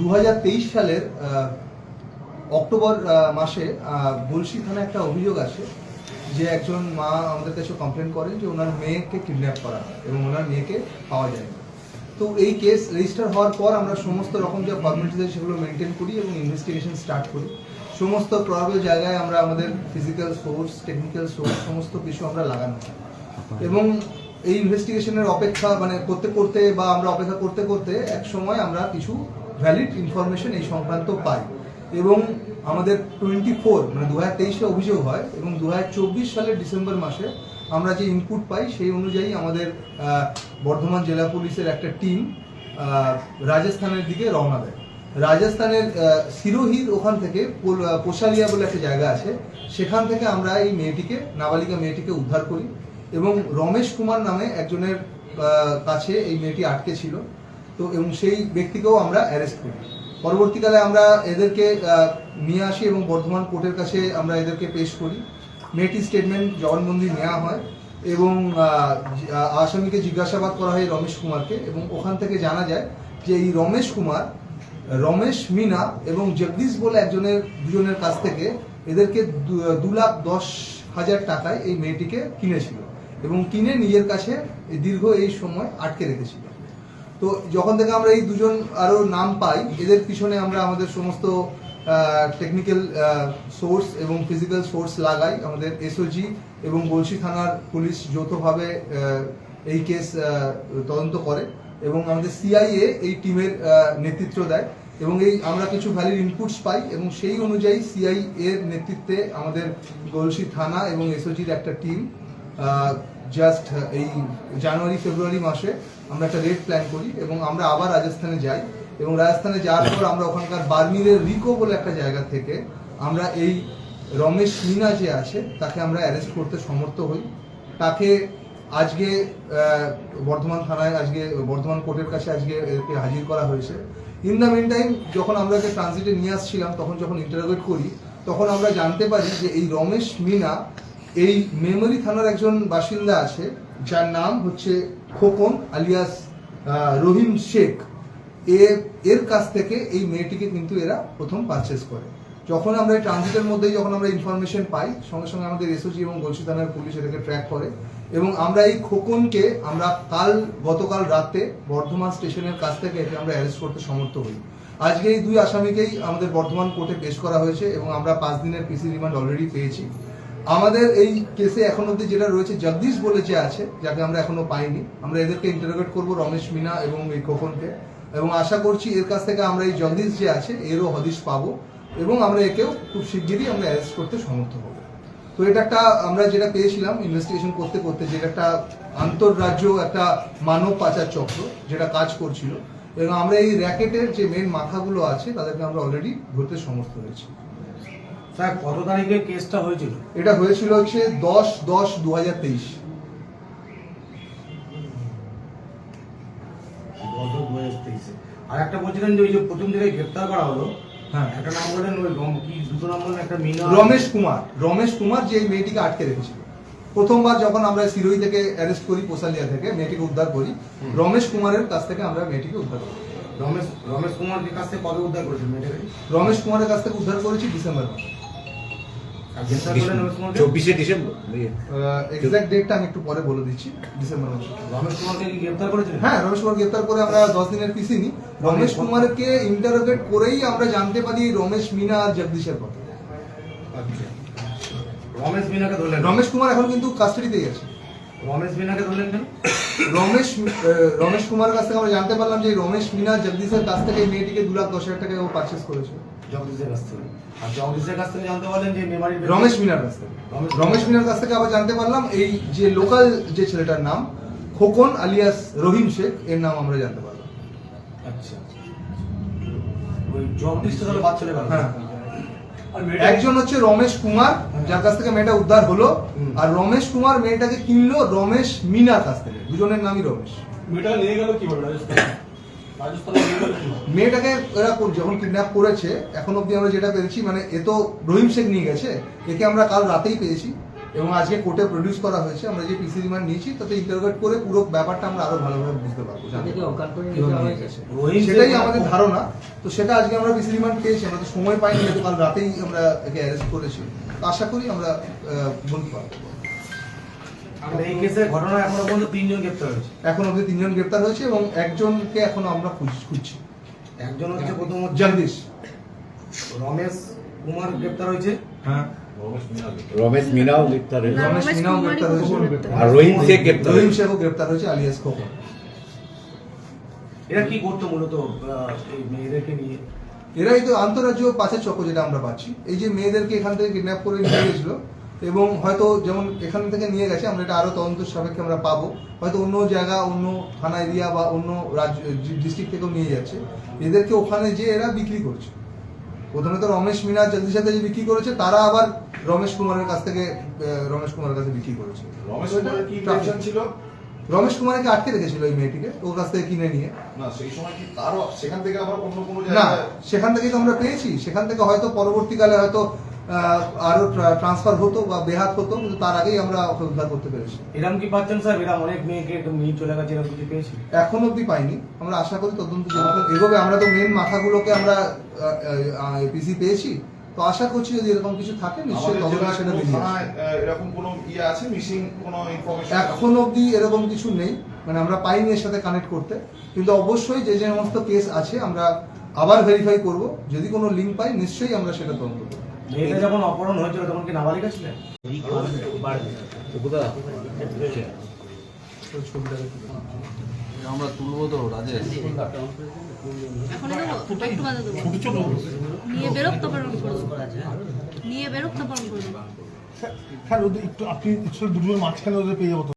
দু হাজার তেইশ সালের অক্টোবর মাসে গলসি থানায় একটা অভিযোগ আসে যে একজন মা আমাদের কাছে কমপ্লেন করেন যে ওনার মেয়েকে কিডন্যাপ করা হয় এবং ওনার মেয়েকে পাওয়া যায় তো এই কেস রেজিস্টার হওয়ার পর আমরা সমস্ত রকম যে ফর্মালিটিস আছে সেগুলো মেনটেন করি এবং ইনভেস্টিগেশন স্টার্ট করি। সমস্ত প্রবল জায়গায় আমরা আমাদের ফিজিক্যাল সোর্স টেকনিক্যাল সোর্স সমস্ত কিছু আমরা লাগানো এবং এই ইনভেস্টিগেশনের অপেক্ষা মানে করতে করতে বা আমরা অপেক্ষা করতে করতে এক সময় আমরা কিছু ভ্যালিড ইনফরমেশন এই সংক্রান্ত পাই। এবং আমাদের টোয়েন্টি ফোর মানে দু হাজার তেইশে অভিযোগ হয় এবং দু হাজার চব্বিশ সালের ডিসেম্বর মাসে আমরা যে ইনপুট পাই সেই অনুযায়ী আমাদের বর্ধমান জেলা পুলিশের একটা টিম রাজস্থানের দিকে রওনা দেয়। রাজস্থানের সিরোহির ওখান থেকে পোশালিয়া বলে একটা জায়গা আছে। সেখান থেকে আমরা এই মেয়েটিকে, নাবালিকা মেয়েটিকে উদ্ধার করি এবং রমেশ কুমার নামে একজনের কাছে এই মেয়েটি আটকে ছিল। তো এবং সেই ব্যক্তিকেও আমরা অ্যারেস্ট করি। পরবর্তীকালে আমরা এদেরকে নিয়ে আসি এবং বর্ধমান কোর্টের কাছে আমরা এদেরকে পেশ করি। মেয়েটির স্টেটমেন্ট জবানবন্দি নেওয়া হয় এবং আসামিকে জিজ্ঞাসাবাদ করা হয় রমেশ কুমারকে এবং ওখান থেকে জানা যায় যে এই রমেশ কুমার, রমেশ মিনা এবং জগদীশ বলে একজনের, দুজনের কাছ থেকে এদেরকে দু লাখ দশ হাজার টাকায় এই মেয়েটিকে কিনেছিল এবং কিনে নিজের কাছে দীর্ঘ এই সময় আটকে রেখেছিল। তো যখন থেকে আমরা এই দুজন আরও নাম পাই, এদের পিছনে আমরা আমাদের সমস্ত টেকনিক্যাল সোর্স এবং ফিজিক্যাল সোর্স লাগাই। আমাদের এসওজি এবং গলসি থানার পুলিশ যৌথভাবে এই কেস তদন্ত করে এবং আমাদের সিআইএ এই টিমের নেতৃত্ব দেয় এবং এই আমরা কিছু ভ্যালিড ইনপুটস পাই এবং সেই অনুযায়ী সিআই এর নেতৃত্বে আমাদের গলসি থানা এবং এসওজির একটা টিম জাস্ট এই জানুয়ারি ফেব্রুয়ারি মাসে আমরা একটা রেড প্ল্যান করি এবং আমরা আবার রাজস্থানে যাই এবং রাজস্থানে যাওয়ার পর আমরা ওখানকার বার্মিরের রিকো বলে একটা জায়গা থেকে আমরা এই রমেশ মিনা যে আছে, তাকে আমরা অ্যারেস্ট করতে সমর্থ হই। তাকে আজকে বর্ধমান থানায় আজকে, বর্ধমান কোর্টের কাছে আজকে একে হাজির করা হয়েছে। ইন দ্য মেন টাইম যখন আমরা ট্রানজিটে নিয়ে আসছিলাম, তখন যখন ইন্টারোগেট করি, তখন আমরা জানতে পারি যে এই রমেশ মিনা এই মেমরি থানার একজন বাসিন্দা আছে, যার নাম হচ্ছে খোকন আলিয়াস রহিম শেখ। এর এর কাছ থেকে এই মেয়েটিকে কিন্তু এরা প্রথম পারচেস করে। যখন আমরা এই ট্রানজিটের মধ্যে যখন আমরা ইনফরমেশন পাই, সঙ্গে সঙ্গে আমাদের এসওজি এবং গলসি থানার পুলিশ এটাকে ট্র্যাক করে এবং আমরা এই খোকনকে আমরা কাল, গতকাল রাতে বর্ধমান স্টেশনের কাছ থেকে একে আমরা অ্যারেস্ট করতে সমর্থ হই। আজকে এই দুই আসামিকেই আমাদের বর্ধমান কোর্টে পেশ করা হয়েছে এবং আমরা পাঁচ দিনের পিসি রিমান্ড অলরেডি পেয়েছি। আমাদের এই কেসে এখন অব্দি যেটা রয়েছে, জগদীশ বলে যে আছে, যাকে আমরা এখনও পাইনি। আমরা এদেরকে ইন্টারোগেট করব, রমেশ মিনা এবং এই খোকনকে এবং আশা করছি এর কাছ থেকে আমরা এই জগদীশ যে আছে, এরও হদিশ পাবো। এবং আমরা একেও খুব শিগগিরই আমরা অ্যারেস্ট করতে সমর্থ হব। তো এটা একটা, আমরা যেটা পেয়েছিলাম ইনভেস্টিগেশন করতে করতে, যেটা একটা আন্তঃরাজ্য একটা মানব পাচার চক্র, যেটা কাজ করছিল। এবং আমরা এই র্যাকেটের যে মেন মাথাগুলো আছে, তাদেরকে আমরা অলরেডি ধরতে সমর্থ হয়েছি। স্যার কত তারিখে কেসটা হয়েছিল? এটা হয়েছিল হচ্ছে দশ দশ দু হাজার তেইশ। আর একটা বলছিলেন যে ওই যে প্রথম জায়গায় গ্রেপ্তার করা হলো হ্যাঁ। একটা নাম বললেন ওই কি দুটো নাম বললেন একটা মিনা রমেশ কুমার। রমেশ কুমার যে মেয়েটিকে আটকে রেখেছিল। প্রথমবার যখন আমরা সিরোই থেকে অ্যারেস্ট করি পোসালিয়া থেকে মেয়েটিকে উদ্ধার করি রমেশ কুমারের কাছ থেকে আমরা মেয়েটিকে উদ্ধার করি। রমেশ রমেশ কুমার কাছ থেকে কবে উদ্ধার করেছেন মেয়েটাকে? রমেশ কুমারের কাছ থেকে উদ্ধার করেছি ডিসেম্বর মাসে। চব্বিশে ডিসেম্বর। এক্সাক্ট ডেটটা আমি একটু পরে বলে দিচ্ছি ডিসেম্বর মাসে। রমেশ কুমারকে কি গ্রেপ্তার হ্যাঁ রমেশ কুমার গ্রেপ্তার করে আমরা দশ দিনের পিসি নিই রমেশ কুমারকে ইন্টারোগেট করেই আমরা জানতে পারি রমেশ মিনা আর জগদীশের কথা। আচ্ছা। রমেশ মিনাকে ধরলেন। রমেশ কুমার এখন কিন্তু কাস্টাডিতেই আছে। রমেশ মিনাকে ধরলেন কেন? রমেশ আহ, রমেশ কুমারের কাছ থেকে আমরা জানতে পারলাম যে রমেশ মিনা জগদীশের কাছ থেকে এই মেয়েটিকে দু লাখ দশ হাজার টাকা ও পারচেস করেছে জগদীশের কাছ থেকে। আর জগদীশের কাছ থেকে জানতে পারলেন যে মেমারি রমেশ মিনার কাছ থেকে। রমেশ- রমেশ মিনার কাছ থেকে আবার জানতে পারলাম এই যে লোকাল যে ছেলেটার নাম খোকন আলিয়াস রহিম শেখ এর নাম আমরা জানতে পারলাম। আচ্ছা। ওই জগদীশটা তাহলে বাদ চলে গেল। হ্যাঁ। একজন হচ্ছে রমেশ কুমার যার কাছ থেকে মেয়েটা উদ্ধার হলো আর রমেশ কুমার মেয়েটাকে কিনলো রমেশ মিনার কাছ থেকে। দুজনের নামই রমেশ। মেয়েটা নিয়ে গেল কীভাবে রাজস্থান? মেয়েটাকে এরা যখন কিডন্যাপ করেছে এখন অব্দি আমরা যেটা পেয়েছি মানে এ তো রহিম শেখ নিয়ে গেছে একে আমরা কাল রাতেই পেয়েছি এবং আজকে কোর্টে প্রডিউস করা হয়েছে আমরা যে পিসি রিমান্ড নিয়েছি তাতে ইন্টারোগেট করে পুরো ব্যাপারটা আমরা আরও ভালোভাবে বুঝতে পারব সেটাই আমাদের ধারণা। তো সেটা আজকে আমরা পিসি রিমান্ড পেয়েছি আমরা তো সময় পাইনি কাল রাতেই আমরা একে অ্যারেস্ট করেছি। আশা করি আমরা বলতে পারব। আমরা এই কেসে ঘটনা এখনও পর্যন্ত তিনজন গ্রেপ্তার হয়েছে। এখন অব্দি তিনজন গ্রেপ্তার হয়েছে এবং একজনকে এখনও আমরা খুঁজছি। একজন হচ্ছে প্রথম জগদীশ। রমেশ কুমার গ্রেপ্তার হয়েছে। হ্যাঁ। রমেশ মিনাও গ্রেপ্তার হয়েছে। রমেশ রমেশ মিনাও গ্রেপ্তার হয়েছে। আর রহিম শেখ গ্রেপ্তার রহিম শেখও গ্রেপ্তার হয়েছে আলিয়াস খোকন এরা কি করতো মূলত আহ, এই মেয়েদেরকে নিয়ে? এরাই তো আন্তরাজ্য পাচার চক্র যেটা আমরা পাচ্ছি। এই যে মেয়েদেরকে এখান থেকে কিডন্যাপ করে নিয়ে গেছিল এবং হয়তো যেমন এখান থেকে নিয়ে গেছে আমরা এটা আরও তদন্ত সাপেক্ষে আমরা পাবো। হয়তো অন্য জায়গা অন্য থানা এরিয়া বা অন্য রাজ্য ডিস্ট্রিক্ট থেকেও নিয়ে যাচ্ছে। এদেরকে ওখানে যে এরা বিক্রি করছে। প্রথমে তো রমেশ মিনা জলদির সাথে যে বিক্রি করেছে তারা আবার রমেশ কুমারের কাছ থেকে রমেশ কুমারের কাছে বিক্রি করেছে। রমেশ কুমারের কি ছিল? রমেশ কুমারকে আটকে রেখেছিল এই মেয়েটিকে ওর কাছ থেকে কিনে নিয়ে। না সেই সময় কি তারও সেখান থেকে আবার অন্য কোনো না সেখান থেকে তো আমরা পেয়েছি। সেখান থেকে হয়তো পরবর্তীকালে হয়তো আহ, আরও ট্রান্সফার হতো বা বেহাত হতো কিন্তু তার আগেই আমরা উদ্ধার করতে পেরেছি। এরকম কি পাচ্ছেন স্যার? এরকম অনেক মেয়েকে একদম নিয়ে চলে গেছে এরকম কিছু পেয়েছি? এখন অবধি পাইনি। আমরা আশা করি তদন্ত এগোবে আমরা তো মেন মাথাগুলোকে আমরা পিসি পেয়েছি। তো আশা করছি যদি এরকম কিছু থাকে নিশ্চয়ই তদন্ত সেটা বেরিয়ে এরকম কোনো ইয়ে আছে? মিসিং কোনো ইনফরমেশন এখন অবধি এরকম কিছু নেই। মানে আমরা পাইনি এর সাথে কানেক্ট করতে। কিন্তু অবশ্যই যে যে সমস্ত কেস আছে আমরা আবার ভেরিফাই করব। যদি কোনো লিঙ্ক পাই নিশ্চয়ই আমরা সেটা তদন্ত করব। মেয়েটা যখন অপহরণ হয়েছিল তখন কি নাবালিকা ছিলেন? আমরা তুলবো তো রাজেশ। নিয়ে বেরোক নিয়ে একটু আপনি দুটোর মাঝখানে ওদের পেয়ে যাব তো।